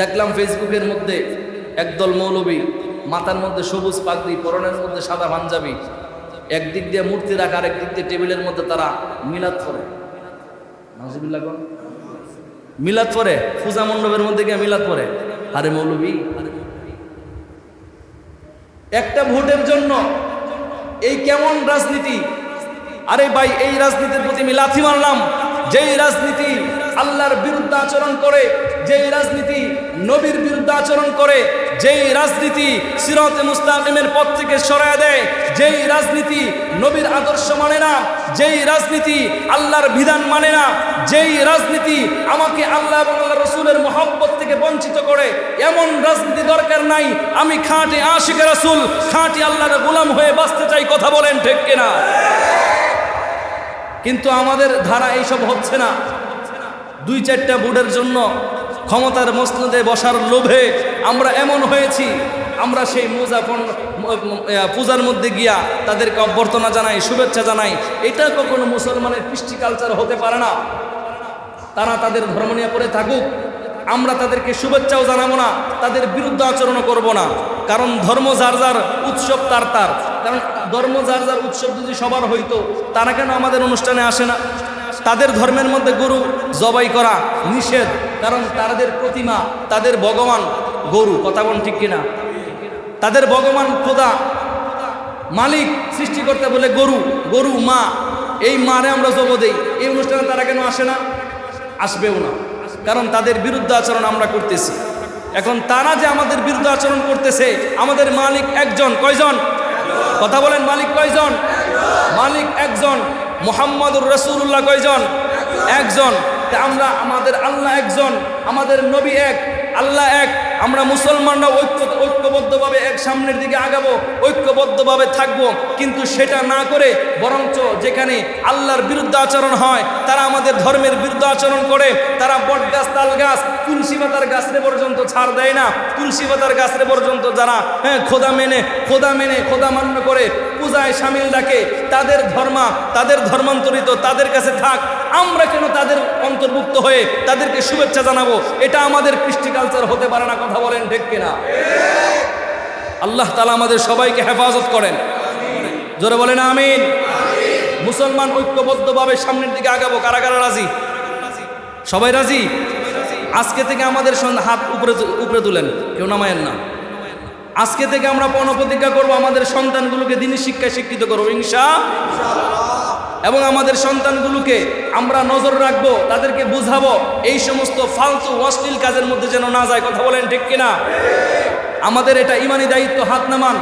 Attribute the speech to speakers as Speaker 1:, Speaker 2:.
Speaker 1: দেখলাম ফেসবুকের মধ্যে একদল মৌলবী, মাথার মধ্যে সবুজ পাগড়ি, পরনের মধ্যে সাদা পাঞ্জাবি। একদিক দিয়ে মূর্তি রাখা, আর একদিক দিয়ে টেবিলের মধ্যে তারা মিলাদ করে। মিলাদ পরে পূজা মণ্ডপের মধ্যে গিয়ে মিলাদ পরে আরে মৌলবী, একটা ভোটের জন্য এই কেমন রাজনীতি? আরে ভাই, এই রাজনীতির প্রতি আমি লাথি মারলাম। যেই রাজনীতি আল্লাহর বিরুদ্ধে আচরণ করে, যেই রাজনীতি নবীর বিরুদ্ধে আচরণ করে, যেই রাজনীতি সিরতে মুস্তাকিমের পথ থেকে সরায় দেয়, যেই রাজনীতি নবীর আদর্শ মানে না, যেই রাজনীতি আল্লাহর বিধান মানে না, যেই রাজনীতি আমাকে আল্লাহ এবং আল্লাহ রসুলের মহব্বত থেকে বঞ্চিত করে, এমন রাজনীতি দরকার নাই, আমি খাঁটি আশিক রাসুল, খাঁটি আল্লাহর গোলাম হয়ে বাঁচতে চাই, কথা বলেন ঠিক কিনা? কিন্তু আমাদের ধারা এইসব হচ্ছে না। দুই চারটা বুডের জন্য ক্ষমতার মসনদে বসার লোভে আমরা এমন হয়েছি, আমরা সেই মোজা পূজার মধ্যে গিয়া তাদেরকে অভ্যর্থনা জানাই, শুভেচ্ছা জানাই। এটা কখনো মুসলমানের কৃষ্টি কালচার হতে পারে না। তারা তাদের ধর্ম নিয়ে পড়ে থাকুক। আমরা তাদেরকে শুভেচ্ছাও জানাব না, তাদের বিরুদ্ধে আচরণও করব না। কারণ ধর্ম যার যার, উৎসব তার তার। কারণ ধর্ম যার যার উৎসব যদি সবার হইতো তারা কেন আমাদের অনুষ্ঠানে আসে না। তাদের ধর্মের মধ্যে গরু জবাই করা নিষেধ, কারণ তাদের প্রতিমা, তাদের ভগবান গরু, কথা বল ঠিক কিনা? তাদের ভগবান খোদা, মালিক সৃষ্টি করতে বলে গরু গরু মা, এই মারে আমরা জব দেই। এই অনুষ্ঠানে তারা কেন আসে না? আসবেও না, কারণ তাদের বিরুদ্ধে আচরণ আমরা করতেছি। এখন তারা যে আমাদের বিরুদ্ধে আচরণ করতেছে, আমাদের মালিক একজন, কয়জন? কথা বলেন, মালিক কয়জন? মালিক একজন। মোহাম্মদুর রসুল্লাহ কয়জন? একজন। আমরা, আমাদের আল্লাহ একজন, আমাদের নবী এক, আল্লাহ এক। আমরা মুসলমানরা ঐক্য, ঐক্যবদ্ধভাবে এক সামনের দিকে আগাবো, ঐক্যবদ্ধভাবে থাকব। কিন্তু সেটা না করে বরঞ্চ যেখানে আল্লাহর বিরুদ্ধে আচরণ হয়, তারা আমাদের ধর্মের বিরুদ্ধে আচরণ করে। তারা বট গাছ তাল গাছ তুলসী পাতার গাছরে পর্যন্ত ছাড় দেয় না। তুলসী পাতার গাছরে পর্যন্ত যারা হ্যাঁ খোদা মেনে খোদা মেনে, খোদা মান্য করে পূজায় সামিল ডাকে, তাদের ধর্মা, তাদের ধর্মান্তরিত তাদের কাছে থাক। আমরা কেন তাদের অন্তর্ভুক্ত হয়ে তাদেরকে শুভেচ্ছা জানাব? এটা আমাদের কৃষ্টি কালচার হতে পারে না কথা বলেন ঠিক কিনা? আল্লাহ তালা আমাদের সবাইকে হেফাজত করেন। জোরে বলেন আমিন। মুসলমান ঐক্যবদ্ধভাবে সামনের দিকে আগাবো। কারা কারা রাজি? সবাই রাজি? আজকে থেকে আমাদের হাত উপরে উপরে তুলেন। কেউ নামায়েন না। আজকে থেকে আমরা পণ প্রতিজ্ঞা করব, আমাদের সন্তানগুলোকে দিনী শিক্ষায় শিক্ষিত করব, ইনশা এবং আমাদের সন্তানগুলোকে আমরা নজর রাখব, তাদেরকে বুঝাবো, এই সমস্ত ফালতু, অশ্লীল কাজের মধ্যে যেন না যায়, কথা বলেন ঠিক কিনা? আমাদের এটা ইমানি দায়িত্ব হাত নামান